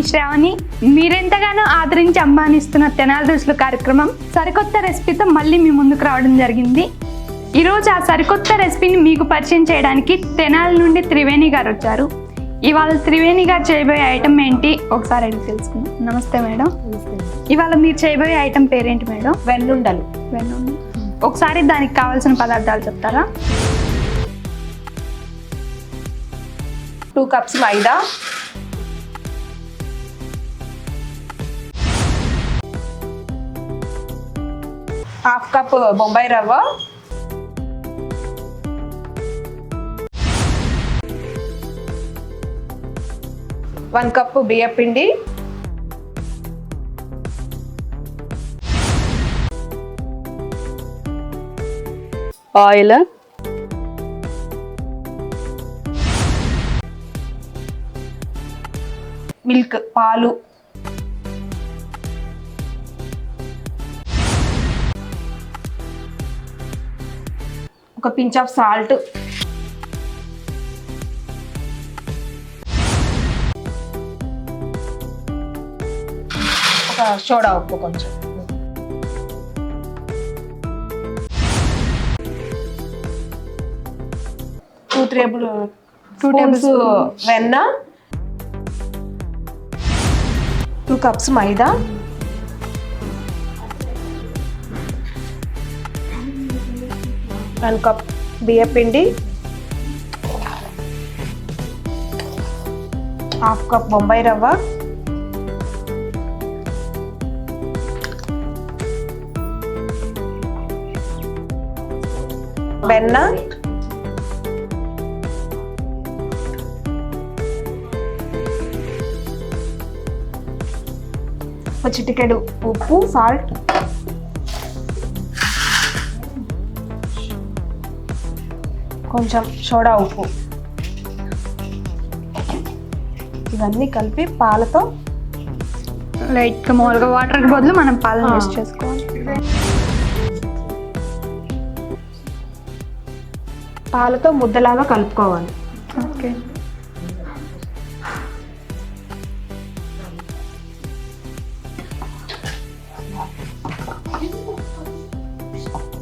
నేను శ్రావణి మీరెంతగానో ఆదరించి అమ్మానిస్తున్న తెనాలి రుచులు కార్యక్రమం సరికొత్త రెసిపీతో మళ్ళీ మీ ముందుకు రావడం జరిగింది. ఈరోజు ఆ సరికొత్త రెసిపీని మీకు పరిచయం చేయడానికి తెనాలి నుండి త్రివేణి గారు వచ్చారు. ఇవాళ త్రివేణి గారు చేయబోయే ఐటమ్ ఏంటి? ఒకసారి అడిగి తెలుసుకుందాం. నమస్తే మేడం. ఇవాళ మీరు చేయబోయే ఐటమ్ పేరేంటి మేడం? వెన్నుండలు వెన్నుండి ఒకసారి దానికి కావాల్సిన పదార్థాలు చెప్తారా? Two cups maida. Half cup Bombay rava. One cup బియ్యం పిండి. ఆయిల్. మిల్క్ పాలు. ఒక పించ్ ఆఫ్ సాల్ట్. ఒక సోడా ఉప్పు కొంచెం. టూ టేబుల్ టూ టేబుల్స్ వెన్న. Two cups maida. One cup బియ్య పిండి హాఫ్ కప్ బొంబాయి రవ్వ వెన్న చిటికెడు ఉప్పు సాల్ట్ కొంచెం సోడా ఉప్పు. ఇవన్నీ కలిపి పాలతో లైట్గా మామూలుగా వాటర్కి బదులు మనం పాలను. యూస్ చేసుకోవాలి. పాలతో ముద్దలాగా కలుపుకోవాలి.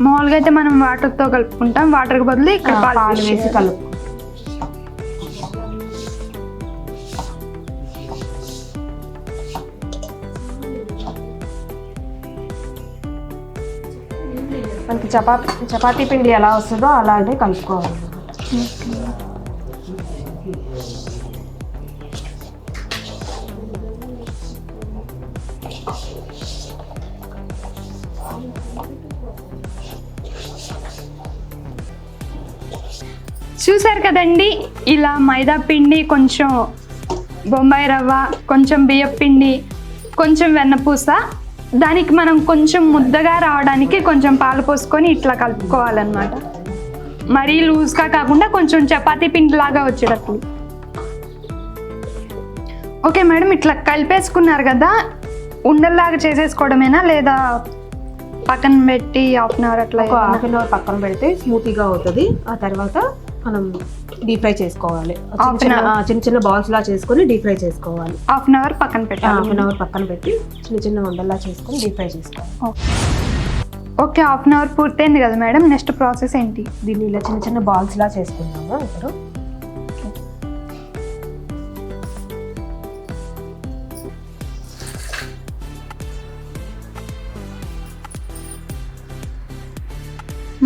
మామూలుగా అయితే మనం వాటర్తో కలుపుకుంటాం. వాటర్కి బదులు ఇక్కడ పాలు వేసి కలుపు మనకి చపాతీ చపాతీ పిండి ఎలా వస్తుందో అలాగే కలుపుకోవాలి. ఇలా మైదా పిండి కొంచెం బొంబాయి రవ్వ కొంచెం బియ్యం పిండి కొంచెం వెన్నపూస దానికి మనం కొంచెం ముద్దగా రావడానికి కొంచెం పాలు పోసుకొని ఇట్లా కలుపుకోవాలన్నమాట. మరీ లూజ్గా కాకుండా కొంచెం చపాతీ పిండి లాగా వచ్చేటట్లు ఓకే మేడం ఇట్లా కలిపేసుకున్నారు కదా ఉండల్లాగా చేసేసుకోవడమేనా లేదా పక్కన పెట్టి హాఫ్ అన్ అవర్ అట్లా హాఫ్ అన్ అవర్ పక్కన పెడితే స్మూతీగా అవుతుంది. ఆ తర్వాత మనం డీప్ ఫ్రై చేసుకోవాలి. చిన్న చిన్న చిన్న బాల్స్ లా చేసుకొని డీప్ ఫ్రై చేసుకోవాలి. హాఫ్ అన్ అవర్ పక్కన హాఫ్ అన్ అవర్ పక్కన పెట్టి చిన్న చిన్న ఉండల్లా చేసుకొని డీప్ ఫ్రై చేసుకోవాలి. ఓకే హాఫ్ అన్ అవర్ పూర్తయింది కదా మేడం. నెక్స్ట్ ప్రాసెస్ ఏంటి? దీన్ని ఇలా చిన్న చిన్న బాల్స్ లా చేసుకుందాము ఇప్పుడు?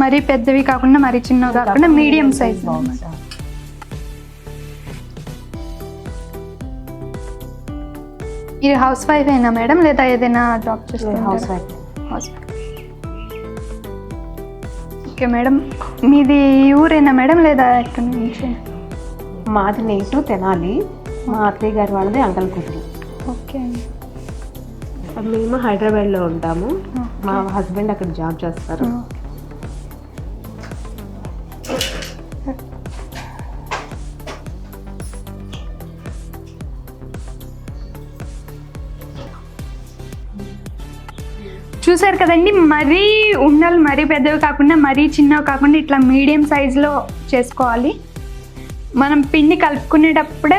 మరీ పెద్దవి కాకుండా మరీ చిన్నవి కాకుండా మీడియం సైజ్ బాల్స్ ఇది హౌస్ వైఫ్ అయినా మేడం? లేదా ఏదైనా జాబ్ హౌస్ చేస్తారా wife housewife okay madam. మీది ఊరేనా మేడం? లేదా ఎక్కడి నుంచి? మాది నేటు తెనాలి. మా అత్తయ్య గారి వాళ్ళది అంకల్ కూతురు ఓకే మేము హైదరాబాద్లో ఉంటాము. మా హస్బెండ్ అక్కడ జాబ్ చేస్తారు. చూసారు కదండి మరీ ఉండలు మరీ పెద్దవి కాకుండా మరీ చిన్నవి కాకుండా ఇట్లా మీడియం సైజులో చేసుకోవాలి. మనం పిండి కలుపుకునేటప్పుడే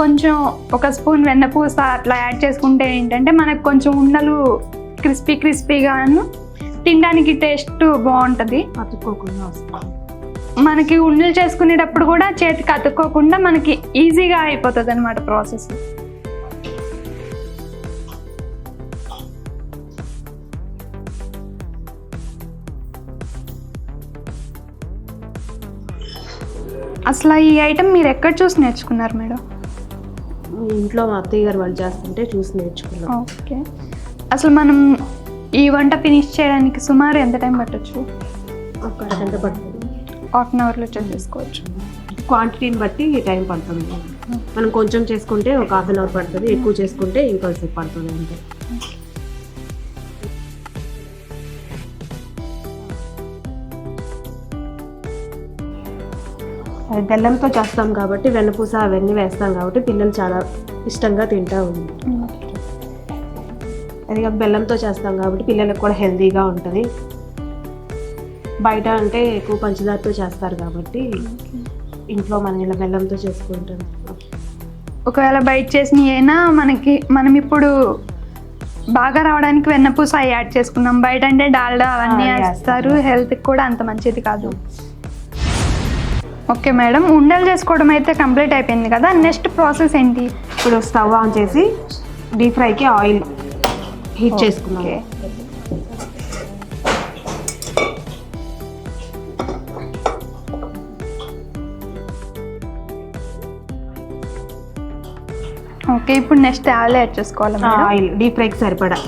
కొంచెం ఒక స్పూన్ వెన్నపూస అట్లా యాడ్ చేసుకుంటే ఏంటంటే మనకు కొంచెం ఉండలు క్రిస్పీ క్రిస్పీగాను తినడానికి టేస్ట్ బాగుంటుంది. అతుక్కోకుండా వస్తుంది మనకి ఉండలు చేసుకునేటప్పుడు కూడా చేతికి అతుక్కోకుండా మనకి ఈజీగా అయిపోతుంది అనమాట ప్రాసెస్ అసలు ఈ ఐటెం మీరు ఎక్కడ చూసి నేర్చుకున్నారు మేడం? ఇంట్లో మా అత్తయ్య గారు వాళ్ళు చేస్తుంటే చూసి నేర్చుకున్నాం. ఓకే. అసలు మనం ఈ వంట ఫినిష్ చేయడానికి సుమారు ఎంత టైం పట్టొచ్చు? ఒక అరగంట పడుతుంది. హాఫ్ అన్ అవర్లో చేసేసుకోవచ్చు. క్వాంటిటీని బట్టి టైం పడుతుంది. మనం కొంచెం చేసుకుంటే ఒక హాఫ్ అన్ అవర్ పడుతుంది. ఎక్కువ చేసుకుంటే ఇంకొంచెం పడుతుంది అంతే. బెల్లంతో చేస్తాం కాబట్టి వెన్నపూస అవన్నీ వేస్తాం కాబట్టి పిల్లలు చాలా ఇష్టంగా తింటా ఉంది అది బెల్లంతో చేస్తాం కాబట్టి పిల్లలకు కూడా హెల్తీగా ఉంటుంది. బయట అంటే ఎక్కువ పంచదారతో చేస్తారు కాబట్టి ఇంట్లో మనం ఇలా బెల్లంతో చేసుకుంటాం. ఒకవేళ బయట చేసిన అయినా మనకి మనం ఇప్పుడు బాగా రావడానికి వెన్నపూస యాడ్ చేసుకున్నాం. బయట అంటే డాల్డా అవన్నీ వేస్తారు. హెల్త్కి కూడా అంత మంచిది కాదు. ఓకే మేడం ఉండలు చేసుకోవడం అయితే కంప్లీట్ అయిపోయింది కదా. నెక్స్ట్ ప్రాసెస్ ఏంటి? ఇప్పుడు స్టవ్ ఆన్ చేసి డీప్ ఫ్రైకి ఆయిల్ హీట్ చేసుకున్నాం ఓకే. ఇప్పుడు నెక్స్ట్ ఆయిల్ యాడ్ చేసుకోవాలి మేడం? ఆయిల్ డీప్ ఫ్రైకి సరిపడా.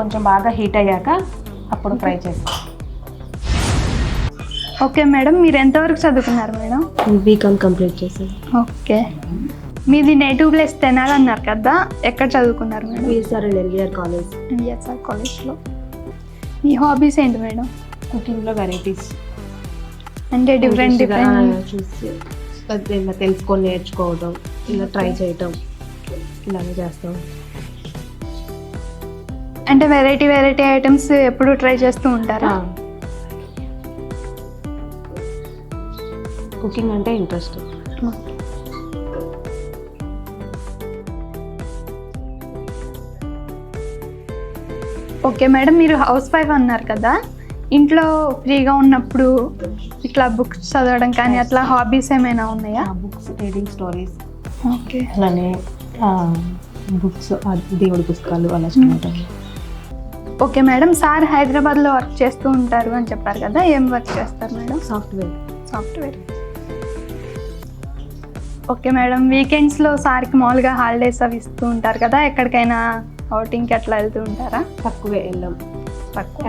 కొంచెం బాగా హీట్ అయ్యాక అప్పుడు ఫ్రై చేస్తాం. ఓకే మేడం మీరు ఎంతవరకు చదువుకున్నారు మేడం? బీకామ్ కంప్లీట్ చేసాం ఓకే. మీది నేటివ్ ప్లేస్ తెనాలి అన్నారు కదా ఎక్కడ చదువుకున్నారు madam? PSR and NVR college. SR కాలేజ్లో. మీ హాబీస్ ఏంటి మేడం? కుకింగ్లో వెరైటీస్. అంటే డిఫరెంట్ డిఫరెంట్. చూసి తెలుసుకొని నేర్చుకోవడం ఇలా ట్రై చేయటం ఇలాగే చేస్తాం. అంటే వెరైటీ వెరైటీ ఐటమ్స్ ఎప్పుడు ట్రై చేస్తూ ఉంటారా? కుకింగ్ అంటే ఇంట్రెస్ట్ ఓకే మేడం మీరు హౌస్ వైఫ్ అన్నారు కదా? ఇంట్లో ఫ్రీగా ఉన్నప్పుడు ఇట్లా బుక్స్ చదవడం కానీ అట్లా హాబీస్ ఏమైనా ఉన్నాయా? Books reading stories okay. అలానే బుక్స్ దేవుడి పుస్తకాలు అలా చదవటం ఓకే మేడం సార్ హైదరాబాద్లో వర్క్ చేస్తూ ఉంటారు అని చెప్పారు కదా ఏం వర్క్ చేస్తారు madam? Software. Software. Okay madam వీకెండ్స్లో సార్కి మామూలుగా హాలిడేస్ అవి ఇస్తూ ఉంటారు కదా ఎక్కడికైనా అవుటింగ్కి అట్లా వెళ్తూ ఉంటారా? తక్కువే వెళ్ళాం. తక్కువ.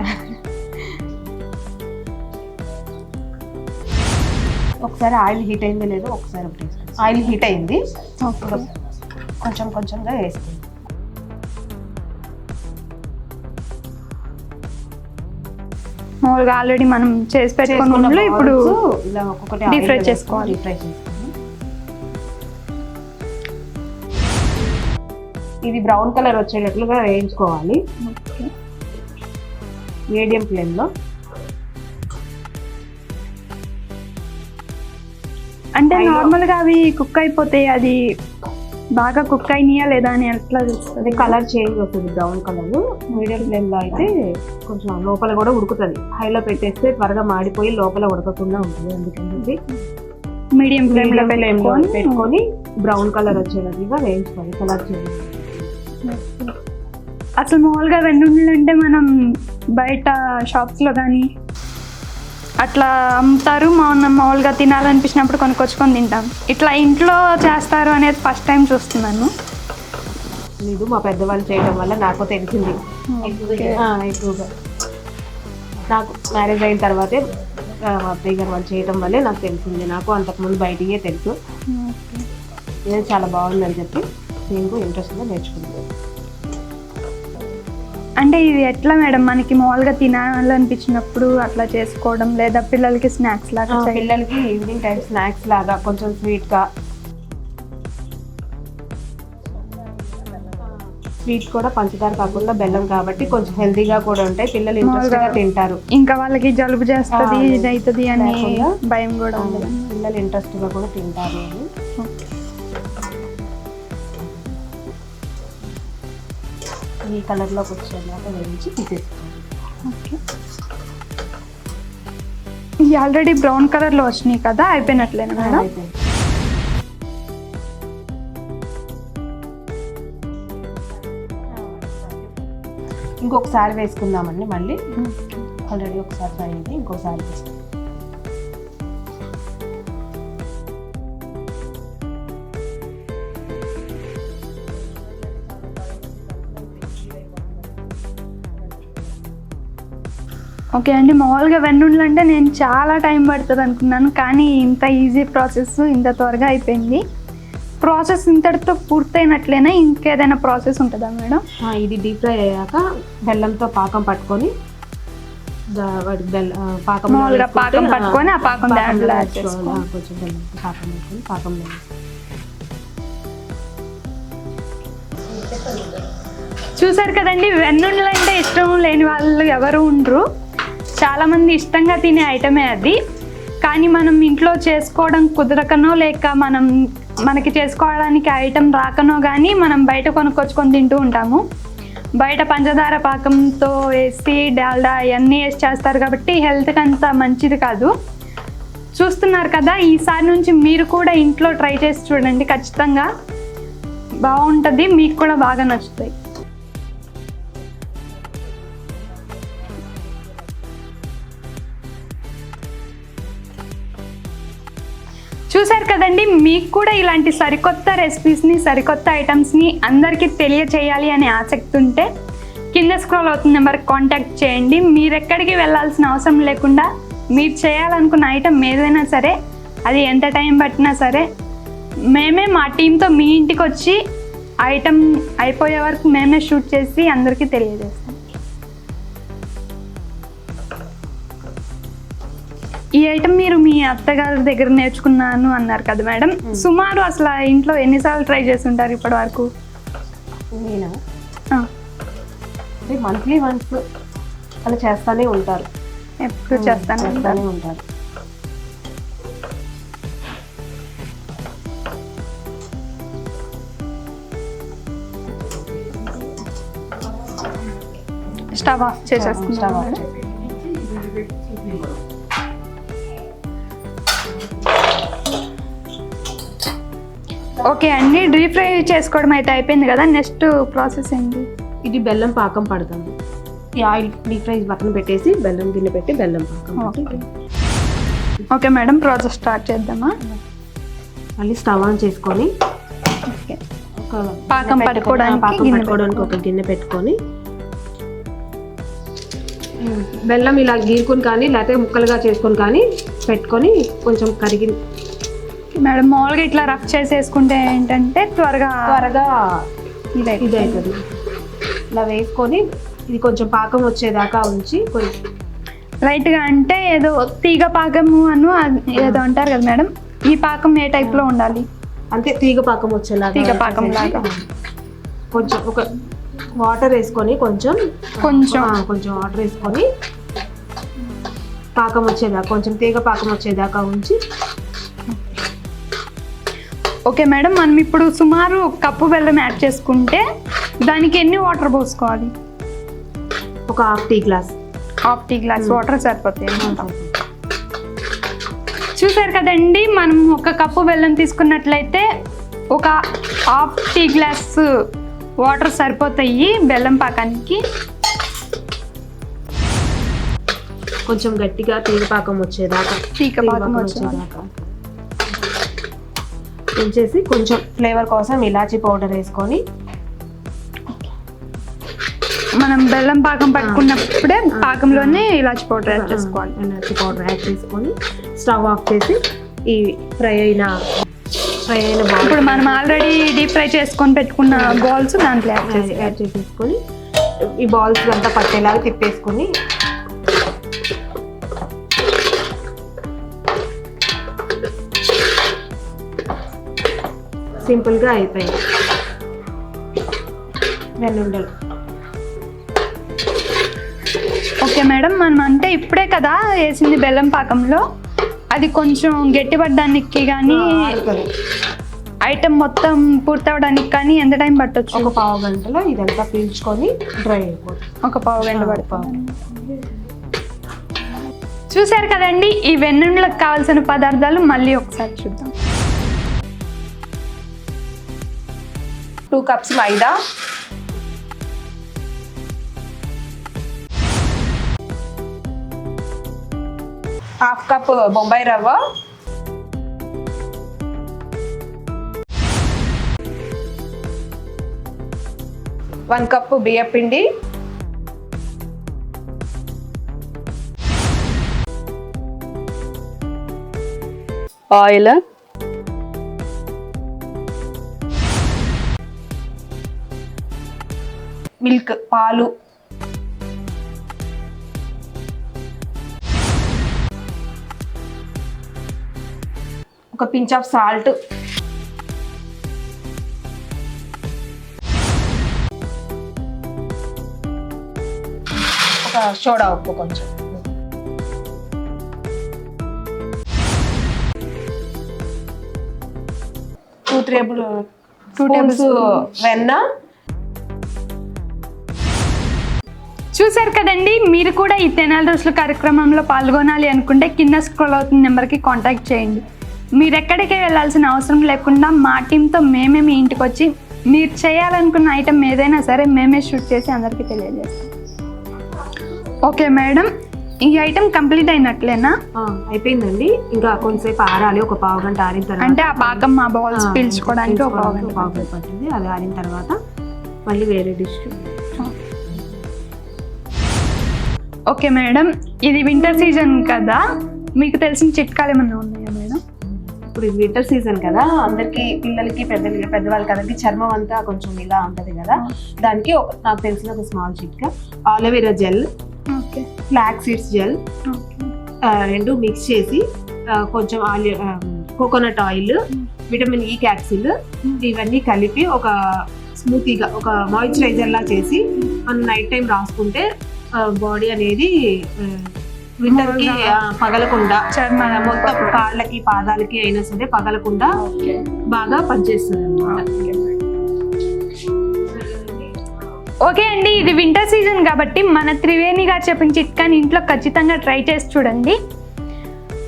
ఒకసారి ఆయిల్ హీట్ అయిందో లేదో ఒకసారి. ఆయిల్ హీట్ అయింది. కొంచెం కొంచెంగా వేస్తుంది మామూలుగా ఆల్రెడీ మనం చేసి పెట్టుకున్న ఇప్పుడు ఇలా ఒక్కొక్కటి చేసుకోవాలి. ఇది బ్రౌన్ కలర్ వచ్చేటట్లుగా వేయించుకోవాలి. మీడియం ఫ్లేమ్లో అంటే నార్మల్గా అవి కుక్ అయిపోతాయి అది బాగా కుక్ అయినాయా లేదా అని ఎట్లా తెలుస్తుంది? అది కలర్ చేంజ్ అవుతుంది బ్రౌన్ కలర్ మీడియం ఫ్లేమ్లో అయితే కొంచెం లోపల కూడా ఉడుకుతుంది. హైలో పెట్టేస్తే త్వరగా మాడిపోయి లోపల ఉడకకుండా ఉంటుంది అందుకని మీడియం ఫ్లేమ్లో పెట్టుకొని బ్రౌన్ కలర్ వచ్చేటట్టుగా వేయించుకోవాలి కలర్ చేంజ్ అసలు మామూలుగా వెన్నుండలు అంటే మనం బయట షాప్స్లో కానీ అట్లా అమ్ముతారు. మా మామూలుగా తినాలనిపించినప్పుడు కొనుక్కొచ్చుకొని తింటాం. ఇట్లా ఇంట్లో చేస్తారు అనేది ఫస్ట్ టైం చూస్తున్నాను. లేదు మా పెద్దవాళ్ళు చేయడం వల్ల నాకు తెలిసింది. ఎక్కువగా. నాకు మ్యారేజ్ అయిన తర్వాతే మా అత్తయ్య గారు వాళ్ళు చేయడం వల్లే నాకు తెలిసింది. నాకు అంతకుముందు బయటికే తెలుసు. ఇది చాలా బాగుందని చెప్పి నేను ఇంట్రెస్ట్గా నేర్చుకున్నాను. అంటే ఇది ఎట్లా మేడం? మనకి మామూలుగా తినాలనిపించినప్పుడు అట్లా చేసుకోవడం లేదా పిల్లలకి స్నాక్స్ లాగా పిల్లలకి ఈవినింగ్ టైం స్నాక్స్ లాగా కొంచెం స్వీట్గా స్వీట్ కూడా పంచదార కాకుండా బెల్లం కాబట్టి కొంచెం హెల్తీగా కూడా ఉంటాయి. పిల్లలు ఇంట్రెస్ట్గా తింటారు. ఇంకా వాళ్ళకి జలుబు చేస్తుంది ఇది అవుతుంది అని భయం కూడా ఉండదు. పిల్లలు ఇంట్రెస్ట్గా కూడా తింటారు. ఈ కలర్లోకి వచ్చేలాగా వేయించి తీసేసుకోవాలి ఓకే. ఆల్రెడీ బ్రౌన్ కలర్లో వచ్చినాయి కదా అయిపోయినట్లేనా మేడం. ఇంకొకసారి వేసుకుందామండి మళ్ళీ. ఆల్రెడీ ఒకసారి ఫ్రై అయింది ఇంకోసారి వేసుకుందాం ఓకే అండి మామూలుగా వెన్నుండలు అంటే నేను చాలా టైం పడుతుంది అనుకున్నాను కానీ ఇంత ఈజీ ప్రాసెస్ ఇంత త్వరగా అయిపోయింది ప్రాసెస్ ఇంతటితో పూర్తయినట్లేనా ఇంకేదైనా ప్రాసెస్ ఉంటుందా మేడం ఇది డీప్ ఫ్రై అయ్యాక బెల్లంతో పాకం పట్టుకొని పాకం మామూలుగా పాకం పట్టుకొని ఆ పాకం దాంట్లో యాడ్ కొంచెం చేసుకోవాలి. బెల్లం పాకం పట్టుకొని పాకంలో వేసుకోవాలి. చూసారు కదండి వెన్నుండలు అంటే ఇష్టం లేని వాళ్ళు ఎవరు ఉండరు చాలామంది ఇష్టంగా తినే ఐటమే అది. కానీ మనం ఇంట్లో చేసుకోవడం కుదరకనో లేక మనం మనకి చేసుకోవడానికి ఐటెం రాకనో కానీ మనం బయట కొనుక్కొచ్చుకొని తింటూ ఉంటాము. బయట పంచదార పాకంతో వేసి డాల్డా అవన్నీ వేసి చేస్తారు కాబట్టి హెల్త్కి అంత మంచిది కాదు. చూస్తున్నారు కదా ఈసారి నుంచి మీరు కూడా ఇంట్లో ట్రై చేసి చూడండి. ఖచ్చితంగా బాగుంటుంది మీకు కూడా బాగా నచ్చుతాయి. చూశారు కదండి మీకు కూడా ఇలాంటి సరికొత్త రెసిపీస్ని సరికొత్త ఐటమ్స్ని అందరికీ తెలియచేయాలి అనే ఆసక్తి ఉంటే కింద స్క్రోల్ అవుతున్న నెంబర్కి కాంటాక్ట్ చేయండి. మీరెక్కడికి వెళ్ళాల్సిన అవసరం లేకుండా మీరు చేయాలనుకున్న ఐటమ్ ఏదైనా సరే అది ఎంత టైం పట్టినా సరే మేమే మా టీంతో మీ ఇంటికి వచ్చి ఐటమ్ అయిపోయే వరకు మేమే షూట్ చేసి అందరికీ తెలియజేస్తాం. ఈ ఐటమ్ మీరు మీ అత్తగారి దగ్గర నేర్చుకున్నాను అన్నారు కదా మేడం. సుమారు అసలు ఇంట్లో ఎన్నిసార్లు ట్రై చేసి ఉంటారు ఇప్పటి వరకు? నేనా? మంత్లీ వన్స్ అలా చేస్తానే ఉంటారు. ఎప్పుడు చేస్తాను చేస్తానే ఉంటారు. స్టవ్ ఆఫ్ స్టవ్ చేసేస్తున్నాను ఆఫ్ ఓకే అండి డీప్ ఫ్రై చేసుకోవడం అయితే అయిపోయింది కదా నెక్స్ట్ ప్రాసెస్ ఏంటి? ఇది బెల్లం పాకం పడుతుంది ఈ ఆయిల్ డీప్ ఫ్రై పక్కన పెట్టేసి బెల్లం గిన్నె పెట్టి బెల్లం పాకం ఓకే. మేడం ప్రాసెస్ స్టార్ట్ చేద్దామా? మళ్ళీ స్టవ్ ఆన్ చేసుకొని పాకం పట్టుకోవడానికి పాకం పట్టుకోవడానికి ఒక గిన్నె పెట్టుకొని బెల్లం ఇలా గీరుకొని కానీ లేకపోతే ముక్కలుగా చేసుకొని కానీ పెట్టుకొని కొంచెం కరిగి మేడం మామూలుగా ఇట్లా రఫ్ చేసేసుకుంటే ఏంటంటే త్వరగా త్వరగా ఇదే అవుతుంది ఇలా వేసుకొని ఇది కొంచెం పాకం వచ్చేదాకా ఉంచి కొంచెం లైట్గా అంటే ఏదో తీగ పాకము అను ఏదో అంటారు కదా మేడం ఈ పాకం ఏ టైప్లో ఉండాలి అంతే తీగ పాకం వచ్చేలాగా తీగ పాకం లాగా. కొంచెం ఒక వాటర్ వేసుకొని కొంచెం కొంచెం. కొంచెం వాటర్ వేసుకొని పాకం వచ్చేదాకా కొంచెం తీగ పాకం వచ్చేదాకా ఉంచి ఓకే మేడం మనం ఇప్పుడు సుమారు కప్పు బెల్లం యాడ్ చేసుకుంటే దానికి ఎన్ని వాటర్ పోసుకోవాలి? ఒక half tea glass. Half tea glass water సరిపోతాయి అన్నమాట చూసారు కదండి మనం ఒక కప్పు బెల్లం తీసుకున్నట్లయితే ఒక హాఫ్ టీ గ్లాస్ వాటర్ సరిపోతాయి బెల్లం పాకానికి. కొంచెం గట్టిగా తీగ పాకం వచ్చేదాకా. తీగ పాకం వచ్చేదాకా. ఉంచేసి కొంచెం ఫ్లేవర్ కోసం ఇలాచీ పౌడర్ వేసుకొని. మనం బెల్లం పాకం పట్టుకున్నప్పుడే పాకంలోనే ఇలాచి పౌడర్ యాడ్ చేసుకోవాలి. ఇలాచీ పౌడర్ యాడ్ చేసుకొని స్టవ్ ఆఫ్ చేసి ఈ ఫ్రై అయిన ఫ్రై అయిన బాల్ ఇప్పుడు మనం ఆల్రెడీ డీప్ ఫ్రై చేసుకొని పెట్టుకున్న బాల్స్ దాంట్లో యాడ్ చేసి యాడ్ చేసేసుకొని ఈ బాల్స్ అంతా పట్టేలాగా తిప్పేసుకొని సింపుల్గా అయిపోయింది. వెల్లుండలు ఓకే మేడం మనం అంటే ఇప్పుడే కదా వేసింది బెల్లం పాకంలో. అది కొంచెం గట్టిపడడానికి కానీ. ఐటెం మొత్తం పూర్తవడానికి కానీ ఎంత టైం పట్టొచ్చు? ఒక పావు గంటలో ఇదంతా పీల్చుకొని డ్రై అయిపోతుంది. ఒక పావు గంట పడుతుంది. చూశారు కదండి ఈ వెన్నుండలకు కావాల్సిన పదార్థాలు మళ్ళీ ఒకసారి చూద్దాం. Two cups maida. Half cup Bombay rava. One cup బియ్య పిండి. ఆయిల్. మిల్క్ పాలు. ఒక పించ్ ఆఫ్ సాల్ట్. ఒక సోడా ఉప్పు కొంచెం. టూ టేబుల్ టూ టేబుల్స్ వెన్న చూశారు కదండి మీరు కూడా ఈ తెనాలి రోజుల కార్యక్రమంలో పాల్గొనాలి అనుకుంటే కింద స్క్రోల్ అవుతున్న నెంబర్కి కాంటాక్ట్ చేయండి. మీరు ఎక్కడికి వెళ్ళాల్సిన అవసరం లేకుండా మా టీంతో మేమే మీ ఇంటికి వచ్చి మీరు చేయాలనుకున్న ఐటెం ఏదైనా సరే మేమే షూట్ చేసి అందరికీ తెలియజేస్తాం. ఓకే మేడం ఈ ఐటెం కంప్లీట్ అయినట్లేనా? అయిపోయిందండి. ఇంకా కొంతసేపు ఆరాలి ఒక పావు గంట ఆరిన తర్వాత అంటే ఆ పాకం మా బాల్స్ పీల్చుకోవడానికి ఒక పావు గంట పావు గంట పట్టింది. అది ఆరిన తర్వాత మళ్ళీ వేరే డిష్ ఓకే మేడం. ఇది వింటర్ సీజన్ కదా. మీకు తెలిసిన చిట్కాలు ఏమన్నా ఉన్నాయా మేడం? ఇప్పుడు ఇది వింటర్ సీజన్ కదా. అందరికి పిల్లలకి పెద్దలకి పెద్దవాళ్ళకి అందరికి చర్మం అంతా కొంచెం ఇలా ఉంటది కదా. దానికి ఒక నాకు తెలిసిన ఒక స్మాల్ చిట్కా. Aloe vera gel okay. Flax seeds gel రెండు మిక్స్ చేసి కొంచెం ఆలి coconut oil vitamin E capsule ఇవన్నీ కలిపి ఒక స్మూతీగా ఒక మాయిశ్చరైజర్ లా చేసి మనం నైట్ టైం రాసుకుంటే బాడీ అనేది వింటర్కి పగలకుండా మొత్తం కాళ్ళకి పాదాలకి అయినా సరే పగలకుండా బాగా పనిచేస్తుంది అన్నమాట ఓకే అండి ఇది వింటర్ సీజన్ కాబట్టి మన త్రివేణి గారు చెప్పిన చిట్కాని ఇంట్లో ఖచ్చితంగా ట్రై చేసి చూడండి.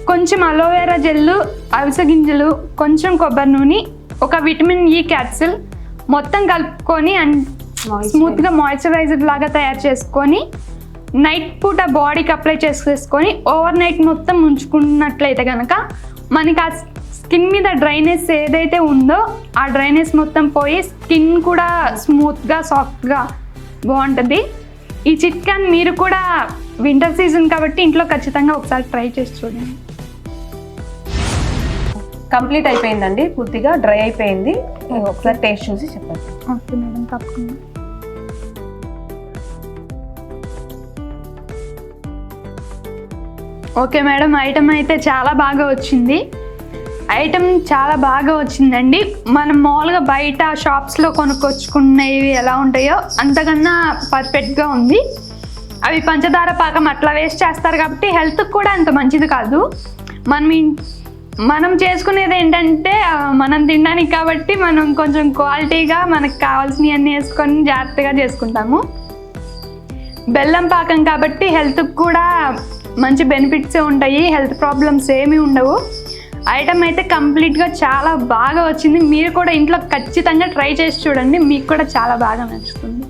కొంచెం అలోవెరా జెల్లు అవిసె గింజలు కొంచెం కొబ్బరి నూనె ఒక విటమిన్ ఈ క్యాప్సిల్ మొత్తం కలుపుకొని అండ్ స్మూత్గా మాయిశ్చరైజర్ లాగా తయారు చేసుకొని నైట్ పూట బాడీకి అప్లై చేసేసుకొని ఓవర్ నైట్ మొత్తం ఉంచుకున్నట్లయితే కనుక మనకి ఆ స్కిన్ మీద డ్రైనెస్ ఏదైతే ఉందో ఆ డ్రైనెస్ మొత్తం పోయి స్కిన్ కూడా స్మూత్గా సాఫ్ట్గా బాగుంటుంది. ఈ చిట్కాని మీరు కూడా వింటర్ సీజన్ కాబట్టి ఇంట్లో ఖచ్చితంగా ఒకసారి ట్రై చేసి చూడండి. కంప్లీట్ అయిపోయిందండి పూర్తిగా డ్రై అయిపోయింది. ఒకసారి టేస్ట్ చూసి చెప్పండి. ఓకే మేడం తప్పకుండా. ఓకే మేడం ఐటమ్ అయితే చాలా బాగా వచ్చింది. ఐటమ్ చాలా బాగా వచ్చిందండి. మనం మామూలుగా బయట షాప్స్లో కొనుక్కొచ్చుకున్నవి ఎలా ఉంటాయో అంతకన్నా పర్ఫెక్ట్గా ఉంది. అవి పంచదార పాకం అట్లా వేస్ట్ చేస్తారు కాబట్టి హెల్త్కి కూడా అంత మంచిది కాదు. మనం మనం చేసుకునేది ఏంటంటే మనం తినడానికి కాబట్టి మనం కొంచెం క్వాలిటీగా మనకు కావాల్సినవి అన్నీ వేసుకొని జాగ్రత్తగా చేసుకుంటాము. బెల్లం పాకం కాబట్టి హెల్త్కి కూడా మంచి బెనిఫిట్సే ఉంటాయి హెల్త్ ప్రాబ్లమ్స్ ఏమీ ఉండవు. ఐటమ్ అయితే కంప్లీట్గా చాలా బాగా వచ్చింది. మీరు కూడా ఇంట్లో ఖచ్చితంగా ట్రై చేసి చూడండి. మీకు కూడా చాలా బాగా నచ్చుతుంది.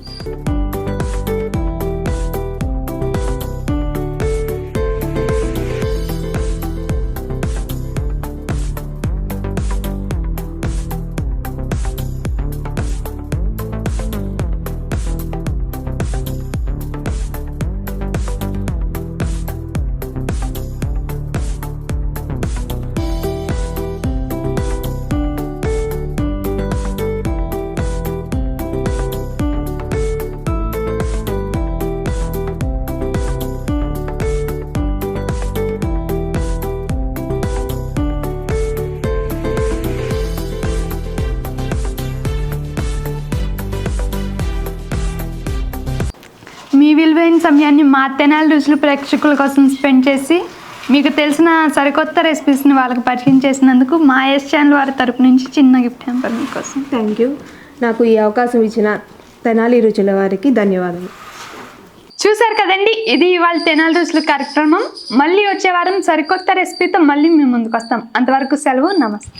సమయాన్ని మా తెనాలి రుచులు ప్రేక్షకుల కోసం స్పెండ్ చేసి మీకు తెలిసిన సరికొత్త రెసిపీస్ని వాళ్ళకి పరిచయం చేసినందుకు మా ఎస్ ఛానల్ వారి తరపు నుంచి చిన్న గిఫ్ట్ హ్యాంపర్ మీకోసం. Thank you. నాకు ఈ అవకాశం ఇచ్చిన తెనాలి రుచుల వారికి ధన్యవాదాలు. చూసారు కదండి ఇది ఇవాళ తెనాలి రుచులు కార్యక్రమం. మళ్ళీ వచ్చే వారం సరికొత్త రెసిపీతో మళ్ళీ మేము ముందుకు వస్తాం. అంతవరకు సెలవు నమస్తే.